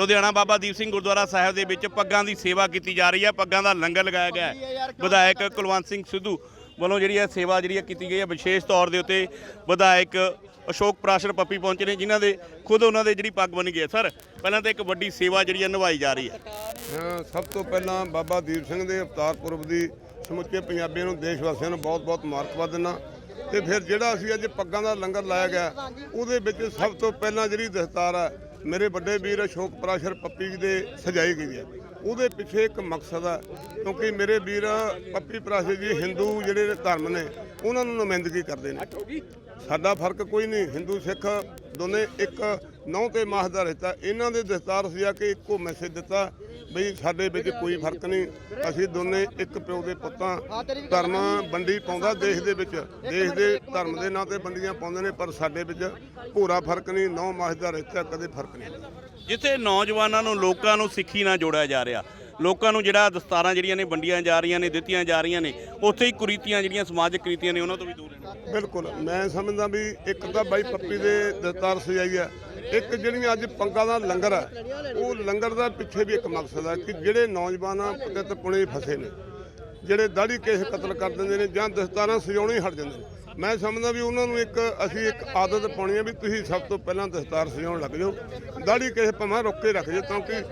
ਲੁਧਿਆਣਾ ਬਾਬਾ ਦੀਪ ਸਿੰਘ ਗੁਰਦੁਆਰਾ ਸਾਹਿਬ ਦੇ ਵਿੱਚ ਪੱਗਾਂ ਦੀ ਸੇਵਾ ਕੀਤੀ ਜਾ ਰਹੀ ਹੈ। ਪੱਗਾਂ ਦਾ ਲੰਗਰ ਲਗਾਇਆ ਗਿਆ ਹੈ। ਵਿਧਾਇਕ ਕੁਲਵੰਤ ਸਿੰਘ ਸਿੱਧੂ ਵੱਲੋਂ ਜਿਹੜੀ ਹੈ ਸੇਵਾ ਜਿਹੜੀ ਹੈ ਕੀਤੀ ਗਈ ਹੈ। ਵਿਸ਼ੇਸ਼ ਤੌਰ ਦੇ ਉੱਤੇ ਵਿਧਾਇਕ ਅਸ਼ੋਕ ਪ੍ਰਾਸ਼ਰ ਪੱਪੀ ਪਹੁੰਚੇ ਨੇ, ਜਿਨ੍ਹਾਂ ਦੇ ਖੁਦ ਉਹਨਾਂ ਦੇ ਜਿਹੜੀ ਪੱਗ ਬਣੀ ਗਈ ਹੈ। ਸਰ, ਪਹਿਲਾਂ ਤਾਂ ਇੱਕ ਵੱਡੀ ਸੇਵਾ ਜਿਹੜੀ ਹੈ ਨਿਭਾਈ ਜਾ ਰਹੀ ਹੈ। ਸਭ ਤੋਂ ਪਹਿਲਾਂ ਬਾਬਾ ਦੀਪ ਸਿੰਘ ਦੇ ਅਵਤਾਰ ਪੁਰਬ ਦੀ ਸਮੁੱਚੇ ਪੰਜਾਬੀਆਂ ਨੂੰ ਦੇਸ਼ ਵਾਸੀਆਂ ਨੂੰ ਬਹੁਤ-ਬਹੁਤ ਮੁਬਾਰਕਬਾਦ ਦਿੰਦਾ। ਤੇ ਫਿਰ ਜਿਹੜਾ ਅਸੀਂ ਅੱਜ ਪੱਗਾਂ ਦਾ ਲੰਗਰ ਲਾਇਆ ਗਿਆ, ਉਹਦੇ ਵਿੱਚ ਸਭ ਤੋਂ ਪਹਿਲਾਂ ਜਿਹੜੀ ਦਸਤਾਰ ਹੈ ਮੇਰੇ ਵੱਡੇ ਵੀਰ ਅਸ਼ੋਕ ਪ੍ਰਾਸ਼ਰ ਪੱਪੀ ਜੀ ਦੇ ਸਜਾਈ ਗਈ ਹੈ। ਉਹਦੇ ਪਿੱਛੇ ਇੱਕ ਮਕਸਦ ਆ, ਕਿਉਂਕਿ ਮੇਰੇ ਵੀਰ ਪੱਪੀ ਪਰਾਸ਼ਰ ਜੀ ਹਿੰਦੂ ਜਿਹੜੇ ਧਰਮ ਨੇ, ਉਹਨਾਂ ਨੂੰ ਨੁਮਾਇੰਦਗੀ ਕਰਦੇ ਨੇ। ਸਾਡਾ ਫ਼ਰਕ ਕੋਈ ਨਹੀਂ, ਹਿੰਦੂ, ਸਿੱਖ ਦੋਨੇ ਇੱਕ ਨੌ ਤੇ ਮਾਹ ਦਾ ਰਿਸ਼ਤਾ। ਇਹਨਾਂ ਦੇ ਦਸਤਾਰ ਸੀ ਆ ਕੇ ਇੱਕੋ ਮੈਸੇਜ ਦਿੱਤਾ ਬਈ ਸਾਡੇ ਵਿੱਚ ਕੋਈ ਫ਼ਰਕ ਨਹੀਂ। ਅਸੀਂ ਦੋਨੇ ਇੱਕ ਪਿਓ ਦੇ ਪੁੱਤਾਂ ਧਰਮ ਵੰਡੀ ਪਾਉਂਦਾ ਦੇਸ਼ ਦੇ ਵਿੱਚ। ਦੇਸ਼ ਦੇ ਧਰਮ ਦੇ ਨਾਂ ਤੇ ਵੰਡੀਆਂ ਪਾਉਂਦੇ ਨੇ ਪਰ ਸਾਡੇ ਵਿੱਚ ਭੂਰਾ ਫ਼ਰਕ ਨਹੀਂ ਨੌ ਮਾਸ ਦਾ ਰਿਸ਼ਤਾ ਕਦੇ ਫ਼ਰਕ ਨਹੀਂ। ਜਿੱਥੇ ਨੌਜਵਾਨਾਂ ਨੂੰ ਲੋਕਾਂ ਨੂੰ ਸਿੱਖੀ ਨਾਲ ਜੋੜਿਆ ਜਾ ਰਿਹਾ ਲੋਕਾਂ ਨੂੰ ਜਿਹੜਾ ਦਸਤਾਰਾਂ ਜਿਹੜੀਆਂ ਨੇ ਵੰਡੀਆਂ ਜਾ ਰਹੀਆਂ ਨੇ ਦਿੱਤੀਆਂ ਜਾ ਰਹੀਆਂ ਨੇ ਉੱਥੇ ਹੀ ਕੁਰੀਤੀਆਂ ਜਿਹੜੀਆਂ ਸਮਾਜਿਕ ਕੁਰੀਤੀਆਂ ਨੇ ਉਹਨਾਂ ਤੋਂ ਵੀ ਦੂਰ ਬਿਲਕੁਲ ਮੈਂ ਸਮਝਦਾ ਵੀ ਇੱਕ ਤਾਂ ਬਾਈ ਪੱਪੀ ਦੇ ਦਸਤਾਰ ਸਜਾਈ ਹੈ ਇੱਕ ਜਿਹੜੀਆਂ ਅੱਜ ਪੰਗਾ ਦਾ ਲੰਗਰ ਹੈ, ਉਹ ਲੰਗਰ ਦਾ ਪਿੱਛੇ ਵੀ ਇੱਕ ਮਕਸਦ ਹੈ ਕਿ ਜਿਹੜੇ ਨੌਜਵਾਨਾਂ ਆ ਪਤਿਤ ਪੁਣੇ ਫਸੇ ਨੇ, ਜਿਹੜੇ ਦਾੜੀ ਕੇਸ ਕਤਲ ਕਰ ਦਿੰਦੇ ਨੇ ਜਾਂ ਦਸਤਾਰਾਂ ਸਜਾਉਣੇ ਹੀ ਹਟ ਜਾਂਦੇ ਨੇ। ਮੈਂ ਸਮਝਦਾ ਵੀ ਉਹਨਾਂ ਨੂੰ ਇੱਕ, ਅਸੀਂ ਇੱਕ ਆਦਤ ਪਾਉਣੀ ਹੈ ਵੀ ਤੁਸੀਂ ਸਭ ਤੋਂ ਪਹਿਲਾਂ ਦਸਤਾਰ ਸਜਾਉਣ ਲੱਗ ਜਾਓ। ਦਾੜੀ ਕਿਸੇ ਭਾਵੇਂ ਰੁੱਕ ਕੇ ਰੱਖ ਜੇ ਤਾਂ ਕਿ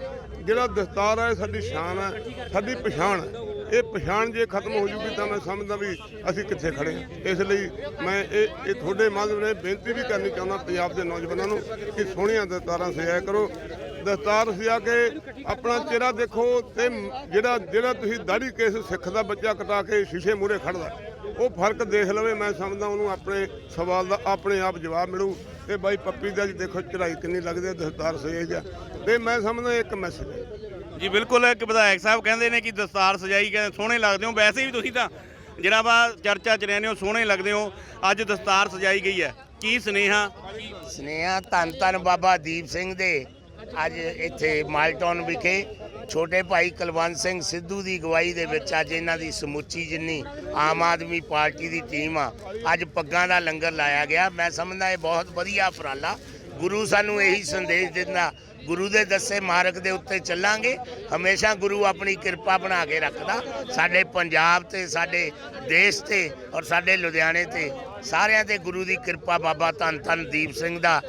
ਜਿਹੜਾ ਦਸਤਾਰ ਹੈ, ਸਾਡੀ ਸ਼ਾਨ ਹੈ, ਸਾਡੀ ਪਛਾਣ ਹੈ। ਇਹ ਪਛਾਣ ਜੇ ਖਤਮ ਹੋ ਜੂਗੀ ਤਾਂ ਮੈਂ ਸਮਝਦਾ ਵੀ ਅਸੀਂ ਕਿੱਥੇ ਖੜੇ ਹਾਂ। ਇਸ ਲਈ ਮੈਂ ਇਹ ਇਹ ਤੁਹਾਡੇ ਮਾਧਿਅਮ ਨੇ ਬੇਨਤੀ ਵੀ ਕਰਨੀ ਚਾਹੁੰਦਾ ਪੰਜਾਬ ਦੇ ਨੌਜਵਾਨਾਂ ਨੂੰ ਕਿ ਸੋਹਣੀਆਂ ਦਸਤਾਰਾਂ ਸਜਾਇਆ ਕਰੋ। ਦਸਤਾਰ ਸਜਾ ਕੇ ਆਪਣਾ ਚਿਹਰਾ ਦੇਖੋ ਤੇ ਜਿਹੜਾ ਜਿਹੜਾ ਤੁਸੀਂ ਦਾੜੀ ਕੇਸ ਸਿੱਖ ਦਾ ਬੱਚਾ ਕਟਾ ਕੇ ਸ਼ੀਸ਼ੇ ਮੂਹਰੇ ਖੜਦਾ ਉਹ ਫ਼ਰਕ ਦੇਖ ਲਵੇ, ਮੈਂ ਸਮਝਦਾ ਉਹਨੂੰ ਆਪਣੇ ਸਵਾਲ ਦਾ, ਆਪਣੇ ਆਪ ਜਵਾਬ ਮਿਲੂ। ਤੇ ਬਾਈ, ਪੱਪੀ ਦਾ ਜੀ ਦੇਖੋ ਚੜਾਈ ਕਿੰਨੀ ਲੱਗਦੀ ਹੈ, ਦਸਤਾਰ ਸਜਾਈ ਜਾ। ਤੇ ਮੈਂ ਸਮਝਦਾ ਇੱਕ ਮੈਸੇਜ ਹੈ। ਜੀ, ਬਿਲਕੁਲ, ਇੱਕ ਵਿਧਾਇਕ ਸਾਹਿਬ ਕਹਿੰਦੇ ਨੇ ਕਿ ਦਸਤਾਰ ਸਜਾਈ ਕਹਿੰਦੇ, ਸੋਹਣੇ ਲੱਗਦੇ ਹੋ। ਵੈਸੇ ਵੀ ਤੁਸੀਂ ਤਾਂ ਜਿਹੜਾ ਵਾ ਚਰਚਾ ਚ ਰਹਿੰਦੇ ਹੋ, ਸੋਹਣੇ ਲੱਗਦੇ ਹੋ। ਅੱਜ ਦਸਤਾਰ ਸਜਾਈ ਗਈ ਹੈ। ਕੀ ਸਨੇਹਾ? ਸਨੇਹਾ ਧੰਨ ਧੰਨ ਬਾਬਾ ਦੀਪ ਸਿੰਘ ਦੇ। ਅੱਜ ਇੱਥੇ ਮਾਲਟਾਊਨ ਵਿਖੇ ਛੋਟੇ ਭਾਈ ਕੁਲਵੰਤ ਸਿੰਘ ਸਿੱਧੂ ਦੀ ਅਗਵਾਈ ਦੇ ਵਿੱਚ ਅੱਜ ਇਹਨਾਂ ਦੀ ਸਮੁੱਚੀ ਜਿੰਨੀ ਆਮ ਆਦਮੀ ਪਾਰਟੀ ਦੀ ਟੀਮ ਆ, ਅੱਜ ਪੱਗਾਂ ਦਾ ਲੰਗਰ ਲਾਇਆ ਗਿਆ। ਮੈਂ ਸਮਝਦਾ ਇਹ ਬਹੁਤ ਵਧੀਆ ਉਪਰਾਲਾ। ਗੁਰੂ ਸਾਨੂੰ ਇਹੀ ਸੰਦੇਸ਼ ਦਿੰਦਾ ਗੁਰੂ ਦੇ ਦੱਸੇ ਮਾਰਗ ਦੇ ਉੱਤੇ ਚੱਲਾਂਗੇ। ਹਮੇਸ਼ਾ ਗੁਰੂ ਆਪਣੀ ਕਿਰਪਾ ਬਣਾ ਕੇ ਰੱਖਦਾ। ਸਾਡੇ ਪੰਜਾਬ ਤੇ, ਸਾਡੇ ਦੇਸ਼ ਤੇ ਔਰ ਸਾਡੇ ਲੁਧਿਆਣੇ ਤੇ ਸਾਰਿਆਂ ਤੇ ਗੁਰੂ ਦੀ ਕਿਰਪਾ ਬਾਬਾ ਧੰਨ ਧੰਨ ਦੀਪ ਸਿੰਘ ਦਾ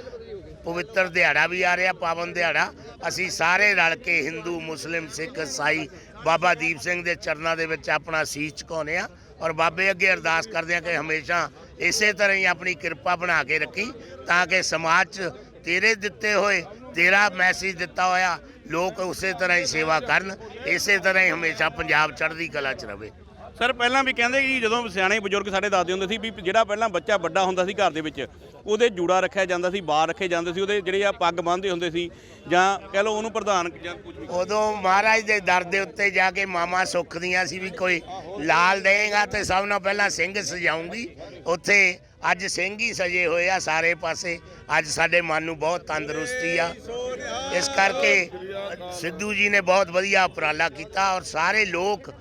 ਪਵਿੱਤਰ ਦਿਹਾੜਾ ਵੀ ਆ ਰਿਹਾ, ਪਾਵਨ ਦਿਹਾੜਾ। ਅਸੀਂ ਸਾਰੇ ਰਲ ਕੇ ਹਿੰਦੂ, ਮੁਸਲਿਮ, ਸਿੱਖ, ਈਸਾਈ ਬਾਬਾ ਦੀਪ ਸਿੰਘ ਦੇ ਚਰਨਾਂ ਦੇ ਵਿੱਚ ਆਪਣਾ ਸੀਸ ਝੁਕਾਉਂਦੇ ਆ ਔਰ ਬਾਬੇ ਅੱਗੇ ਅਰਦਾਸ ਕਰਦੇ ਆ ਕਿ ਹਮੇਸ਼ਾ ਇਸੇ ਤਰ੍ਹਾਂ ਹੀ ਆਪਣੀ ਕਿਰਪਾ ਬਣਾ ਕੇ ਰੱਖੀ ਤਾਂ ਕਿ ਸਮਾਜ 'ਚ ਤੇਰੇ ਦਿੱਤੇ ਹੋਏ ਤੇਰਾ ਮੈਸੇਜ ਦਿੱਤਾ ਹੋਇਆ ਲੋਕ ਉਸੇ ਤਰ੍ਹਾਂ ਹੀ ਸੇਵਾ ਕਰਨ ਇਸੇ ਤਰ੍ਹਾਂ ਹੀ ਹਮੇਸ਼ਾ ਪੰਜਾਬ ਚੜ੍ਹਦੀ ਕਲਾ 'ਚ ਰਵੇ। ਸਰ ਪਹਿਲਾਂ ਵੀ ਕਹਿੰਦੇ ਕਿ ਜਦੋਂ ਸਿਆਣੇ ਬਜ਼ੁਰਗ ਸਾਡੇ ਦੱਸਦੇ ਹੁੰਦੇ ਸੀ ਵੀ ਜਿਹੜਾ ਪਹਿਲਾਂ ਬੱਚਾ ਵੱਡਾ ਹੁੰਦਾ ਸੀ ਘਰ ਦੇ ਵਿੱਚ ਉਹਦੇ ਜੂੜਾ ਰੱਖਿਆ ਜਾਂਦਾ ਸੀ ਬਾਹਰ ਰੱਖੇ ਜਾਂਦੇ ਸੀ ਉਹਦੇ ਜਿਹੜੇ ਆ ਪੱਗ ਬੰਨ੍ਹਦੇ ਹੁੰਦੇ ਸੀ ਜਾਂ ਕਹਿ ਲਓ ਉਹਨੂੰ ਪ੍ਰਧਾਨ ਜਾਂ ਕੁਝ ਵੀ। ਉਦੋਂ ਮਹਾਰਾਜ ਦੇ ਦਰ ਦੇ ਉੱਤੇ ਜਾ ਕੇ ਮਾਮਾ ਸੁੱਖਦੀਆਂ ਸੀ ਵੀ ਕੋਈ ਲਾਲ ਦੇਗਾ ਤੇ ਸਭ ਨਾਲ ਪਹਿਲਾਂ ਸਿੰਘ ਸਜਾਉਂਗੀ। ਉੱਥੇ ਅੱਜ ਸਿੰਘ ਹੀ ਸਜੇ ਹੋਏ ਆ ਸਾਰੇ ਪਾਸੇ। ਅੱਜ ਸਾਡੇ ਮਨ ਨੂੰ ਬਹੁਤ ਤੰਦਰੁਸਤੀ ਆ। ਇਸ ਕਰਕੇ ਸਿੱਧੂ ਜੀ ਨੇ ਬਹੁਤ ਵਧੀਆ ਉਪਰਾਲਾ ਕੀਤਾ ਔਰ ਸਾਰੇ ਲੋਕ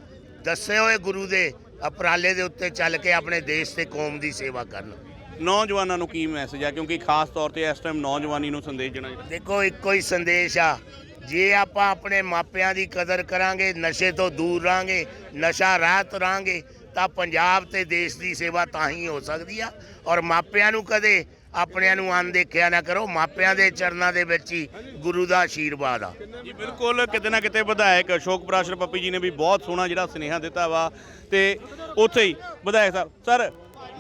ਦੱਸੇ ਹੋਏ ਗੁਰੂ ਦੇ ਉਪਰਾਲੇ ਦੇ ਉੱਤੇ ਚੱਲ ਕੇ ਆਪਣੇ ਦੇਸ਼ ਤੇ ਕੌਮ ਦੀ ਸੇਵਾ ਕਰਨ। ਨੌਜਵਾਨਾਂ ਨੂੰ ਕੀ ਮੈਸੇਜ ਆ? ਕਿਉਂਕਿ ਖਾਸ ਤੌਰ ਤੇ ਇਸ ਟਾਈਮ ਨੌਜਵਾਨੀ ਨੂੰ ਸੰਦੇਸ਼ ਦੇਣਾ ਦੇਖੋ ਇੱਕੋ ਹੀ ਸੰਦੇਸ਼ ਆ। ਜੇ ਆਪਾਂ ਆਪਣੇ ਮਾਪਿਆਂ ਦੀ ਕਦਰ ਕਰਾਂਗੇ ਨਸ਼ੇ ਤੋਂ ਦੂਰ ਰਾਂਗੇ ਨਸ਼ਾ ਰਾਹਤ ਰਾਂਗੇ ਤਾਂ ਪੰਜਾਬ ਤੇ ਦੇਸ਼ ਦੀ ਸੇਵਾ ਤਾਂ ਹੀ ਹੋ ਸਕਦੀ ਆ। ਔਰ ਮਾਪਿਆਂ ਨੂੰ ਕਦੇ ਆਪਣਿਆਂ ਨੂੰ ਅਣਦੇਖਿਆ ਨਾ ਕਰੋ ਮਾਪਿਆਂ ਦੇ ਚਰਨਾਂ ਦੇ ਵਿੱਚ ਹੀ ਗੁਰੂ ਦਾ ਆਸ਼ੀਰਵਾਦ ਆ। ਜੀ ਬਿਲਕੁਲ ਕਿਤੇ ਨਾ ਕਿਤੇ ਵਿਧਾਇਕ ਅਸ਼ੋਕ ਪ੍ਰਾਸ਼ਰ ਪੱਪੀ ਜੀ ਨੇ ਵੀ ਬਹੁਤ ਸੋਹਣਾ ਜਿਹੜਾ ਸੁਨੇਹਾ ਦਿੱਤਾ ਵਾ ਤੇ ਉੱਥੇ ਹੀ ਵਿਧਾਇਕ ਸਾਹਿਬ ਸਰ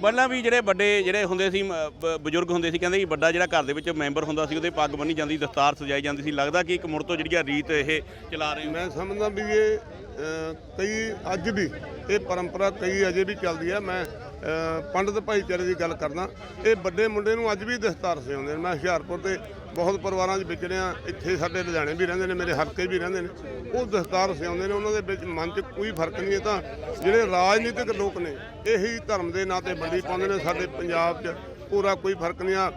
ਪਹਿਲਾਂ ਵੀ ਜਿਹੜੇ ਵੱਡੇ ਜਿਹੜੇ ਹੁੰਦੇ ਸੀ ਮ, ਬ- ਬਜ਼ੁਰਗ ਹੁੰਦੇ ਸੀ ਕਹਿੰਦੇ ਕਿ ਵੱਡਾ ਜਿਹੜਾ ਘਰ ਦੇ ਵਿੱਚ ਮੈਂਬਰ ਹੁੰਦਾ ਸੀ ਉਹਦੇ ਪੱਗ ਬੰਨੀ ਜਾਂਦੀ ਦਸਤਾਰ ਸਜਾਈ ਜਾਂਦੀ ਸੀ ਲੱਗਦਾ ਕਿ ਇੱਕ ਮੁੜ ਤੋਂ ਜਿਹੜੀ ਆ ਰੀਤ ਇਹ ਚਲਾ ਰਹੇ ਹੋ। ਮੈਂ ਸਮਝਦਾ ਵੀ ਇਹ ਅ, ਕਈ ਅੱਜ ਵੀ ਇਹ ਪਰੰਪਰਾ ਕਈ ਅਜੇ ਵੀ ਚੱਲਦੀ ਹੈ ਮੈਂ ਪੰਡਤ ਭਾਈਚਾਰੇ ਦੀ ਗੱਲ ਕਰਦਾ, ਇਹ ਵੱਡੇ ਮੁੰਡੇ ਨੂੰ ਅੱਜ ਵੀ ਦਸਤਾਰ ਸਿਆਉਂਦੇ ਨੇ। ਮੈਂ ਹੁਸ਼ਿਆਰਪੁਰ ਤੇ ਬਹੁਤ ਪਰਿਵਾਰਾਂ 'ਚ ਵਿਚਰਿਆ ਇੱਥੇ ਸਾਡੇ ਲੁਧਿਆਣੇ ਵੀ ਰਹਿੰਦੇ ਨੇ, ਮੇਰੇ ਹਲਕੇ ਵੀ ਰਹਿੰਦੇ ਨੇ। ਉਹ ਦਸਤਾਰ ਸਿਆਉਂਦੇ ਨੇ, ਉਹਨਾਂ ਦੇ ਵਿੱਚ ਮਨ 'ਚ ਕੋਈ ਫ਼ਰਕ ਨਹੀਂ ਹੈ ਤਾਂ ਜਿਹੜੇ ਰਾਜਨੀਤਿਕ ਲੋਕ ਨੇ, ਇਹੀ ਧਰਮ ਦੇ ਨਾਂ ਤੇ ਵੰਡੀ ਪਾਉਂਦੇ ਨੇ। ਸਾਡੇ ਪੰਜਾਬ 'ਚ ਪੂਰਾ ਕੋਈ ਫ਼ਰਕ ਨਹੀਂ ਆ।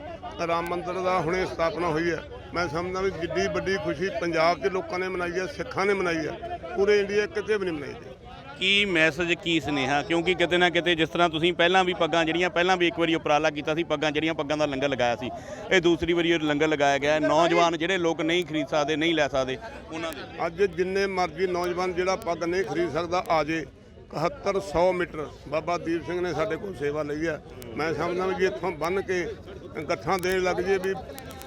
ਰਾਮ ਮੰਦਿਰ ਦਾ ਹੁਣੇ ਸਥਾਪਨਾ ਹੋਈ ਹੈ। ਮੈਂ ਸਮਝਦਾ ਵੀ ਜਿੱਡੀ ਵੱਡੀ ਖੁਸ਼ੀ ਪੰਜਾਬ ਦੇ ਲੋਕਾਂ ਨੇ ਮਨਾਈ ਹੈ, ਸਿੱਖਾਂ ਨੇ ਮਨਾਈ ਹੈ। ਪੂਰੇ ਇੰਡੀਆ ਕਿਤੇ ਵੀ ਨਹੀਂ ਮਨਾਈ ਕੀ ਮੈਸੇਜ ਕੀ ਸੁਨੇਹਾ? ਕਿਉਂਕਿ ਕਿਤੇ ਨਾ ਕਿਤੇ ਜਿਸ ਤਰ੍ਹਾਂ ਤੁਸੀਂ ਪਹਿਲਾਂ ਵੀ ਪੱਗਾਂ ਜਿਹੜੀਆਂ, ਪਹਿਲਾਂ ਵੀ ਇੱਕ ਵਾਰੀ ਉਪਰਾਲਾ ਕੀਤਾ ਸੀ, ਪੱਗਾਂ ਜਿਹੜੀਆਂ ਪੱਗਾਂ ਦਾ ਲੰਗਰ ਲਗਾਇਆ ਸੀ, ਇਹ ਦੂਸਰੀ ਵਾਰੀ ਇਹ ਲੰਗਰ ਲਗਾਇਆ ਗਿਆ। ਹੈ। ਨੌਜਵਾਨ ਜਿਹੜੇ ਲੋਕ ਨਹੀਂ ਖਰੀਦ ਸਕਦੇ, ਨਹੀਂ ਲੈ ਸਕਦੇ, ਉਹਨਾਂ ਦੇ ਅੱਜ ਜਿੰਨੇ ਮਰਜ਼ੀ ਨੌਜਵਾਨ ਜਿਹੜਾ ਪੱਗ ਨਹੀਂ ਖਰੀਦ ਸਕਦਾ, ਆ ਜੇ 7100 ਮੀਟਰ। ਬਾਬਾ ਦੀਪ ਸਿੰਘ ਨੇ ਸਾਡੇ ਕੋਲ ਸੇਵਾ ਲਈ ਹੈ ਮੈਂ ਸਮਝਦਾ ਵੀ ਇੱਥੋਂ ਬੰਨ ਕੇ ਗੱਠਾਂ ਦੇਣ ਲੱਗ ਜੇ ਵੀ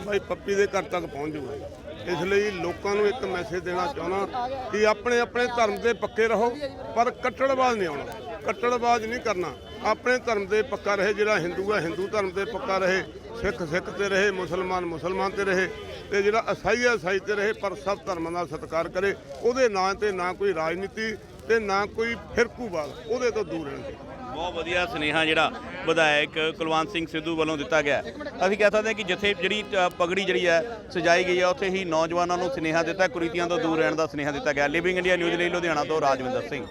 ਭਾਈ ਪੱਪੀ ਦੇ ਘਰ ਤੱਕ ਪਹੁੰਚ ਜੂਗਾ ਇਸ ਲਈ ਲੋਕਾਂ ਨੂੰ ਇੱਕ ਮੈਸੇਜ ਦੇਣਾ ਚਾਹੁੰਦਾ ਕਿ ਆਪਣੇ ਆਪਣੇ ਧਰਮ ਦੇ ਪੱਕੇ ਰਹੋ, ਪਰ ਕੱਟੜਵਾਦ ਨਹੀਂ ਆਉਣਾ। ਕੱਟੜਬਾਜ਼ ਨਹੀਂ ਕਰਨਾ। ਆਪਣੇ ਧਰਮ ਦੇ ਪੱਕਾ ਰਹੇ, ਜਿਹੜਾ ਹਿੰਦੂ ਹੈ ਹਿੰਦੂ ਧਰਮ ਤੇ ਪੱਕਾ ਰਹੇ, ਸਿੱਖ ਸਿੱਖ ਤੇ ਰਹੇ, ਮੁਸਲਮਾਨ ਮੁਸਲਮਾਨ ਤੇ ਰਹੇ, ਤੇ ਜਿਹੜਾ ਅਸਾਈ ਹੈ ਅਸਾਈ ਤੇ ਰਹੇ, ਪਰ ਸਭ ਧਰਮਾਂ ਦਾ ਸਤਿਕਾਰ ਕਰੇ, ਉਹਦੇ ਨਾਂ ਤੇ ਨਾ ਕੋਈ ਰਾਜਨੀਤੀ ਤੇ ਨਾ ਕੋਈ ਫਿਰਕੂਵਾਦ ਉਹਦੇ ਤੋਂ ਦੂਰ ਰਹਿਣ ਬਹੁਤ ਵਧੀਆ ਸੁਨੇਹਾ ਜਿਹੜਾ ਵਿਧਾਇਕ ਕੁਲਵੰਤ ਸਿੰਘ ਸਿੱਧੂ ਵੱਲੋਂ ਦਿੱਤਾ ਗਿਆ। ਅਸੀਂ ਕਹਿ ਸਕਦੇ ਹਾਂ ਕਿ ਜਿੱਥੇ ਜਿਹੜੀ ਪਗੜੀ ਜਿਹੜੀ ਹੈ, ਸਜਾਈ ਗਈ ਹੈ, ਉੱਥੇ ਹੀ ਨੌਜਵਾਨਾਂ ਨੂੰ ਸੁਨੇਹਾ ਦਿੱਤਾ, ਕੁਰੀਤੀਆਂ ਤੋਂ ਦੂਰ ਰਹਿਣ ਦਾ ਸੁਨੇਹਾ ਦਿੱਤਾ ਗਿਆ। ਲਿਵਿੰਗ ਇੰਡੀਆ ਨਿਊਜ਼ ਲਈ ਲੁਧਿਆਣਾ ਤੋਂ ਰਾਜਵਿੰਦਰ ਸਿੰਘ।